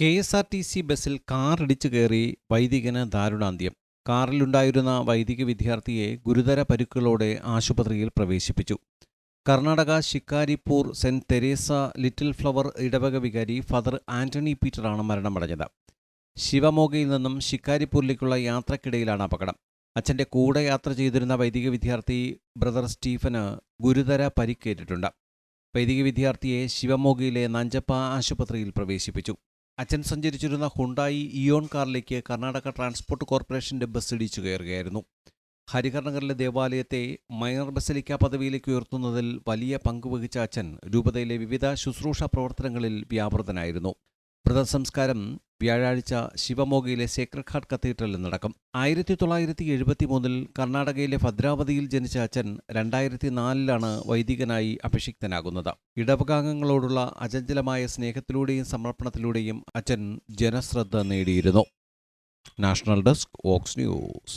K S R T C ബസ്സിൽ കാറിടിച്ചു കയറി വൈദികന് ദാരുണാന്ത്യം. കാറിലുണ്ടായിരുന്ന വൈദിക വിദ്യാർത്ഥിയെ ഗുരുതര പരുക്കുകളോടെ ആശുപത്രിയിൽ പ്രവേശിപ്പിച്ചു. Karnataka Shikaripur saint Teresa little flower ഇടവക വികാരി ഫാദർ ആന്റണി പീറ്ററാണ് മരണമടഞ്ഞത്. ശിവമോഗയിൽ നിന്നും ശിക്കാരിപ്പൂരിലേക്കുള്ള യാത്രക്കിടയിലാണ് അപകടം. അച്ഛന്റെ കൂടെ യാത്ര ചെയ്തിരുന്ന വൈദിക വിദ്യാർത്ഥി ബ്രദർ സ്റ്റീഫന് ഗുരുതര പരിക്കേറ്റിട്ടുണ്ട്. വൈദിക വിദ്യാർത്ഥിയെ ശിവമോഗയിലെ നഞ്ചപ്പ ആശുപത്രിയിൽ പ്രവേശിപ്പിച്ചു. അച്ഛൻ സഞ്ചരിച്ചിരുന്ന ഹുണ്ടായി ഇയോൺ കാറിലേക്ക് കർണാടക ട്രാൻസ്പോർട്ട് കോർപ്പറേഷന്റെ ബസ് ഇടിച്ചു കയറുകയായിരുന്നു. ഹരികർണഗറിലെ ദേവാലയത്തെ മൈനർ ബസലിക്ക പദവിയിലേക്ക് ഉയർത്തുന്നതിൽ വലിയ പങ്കുവഹിച്ച അച്ഛൻ രൂപതയിലെ വിവിധ ശുശ്രൂഷ പ്രവർത്തനങ്ങളിൽ വ്യാപൃതനായിരുന്നു. മൃതസംസ്കാരം വ്യാഴാഴ്ച ശിവമോഗയിലെ സേക്രഡ് ഹാർട്ട് കത്തീഡ്രലിൽ നടക്കും. ആയിരത്തി തൊള്ളായിരത്തി എഴുപത്തി മൂന്നിൽ കർണാടകയിലെ ഭദ്രാവതിയിൽ ജനിച്ച അച്ഛൻ രണ്ടായിരത്തി നാലിലാണ് വൈദികനായി അഭിഷിക്തനാകുന്നത്. ഇടവകാംഗങ്ങളോടുള്ള അചഞ്ചലമായ സ്നേഹത്തിലൂടെയും സമർപ്പണത്തിലൂടെയും അച്ഛൻ ജനശ്രദ്ധ നേടിയിരുന്നു. National desk Vox news.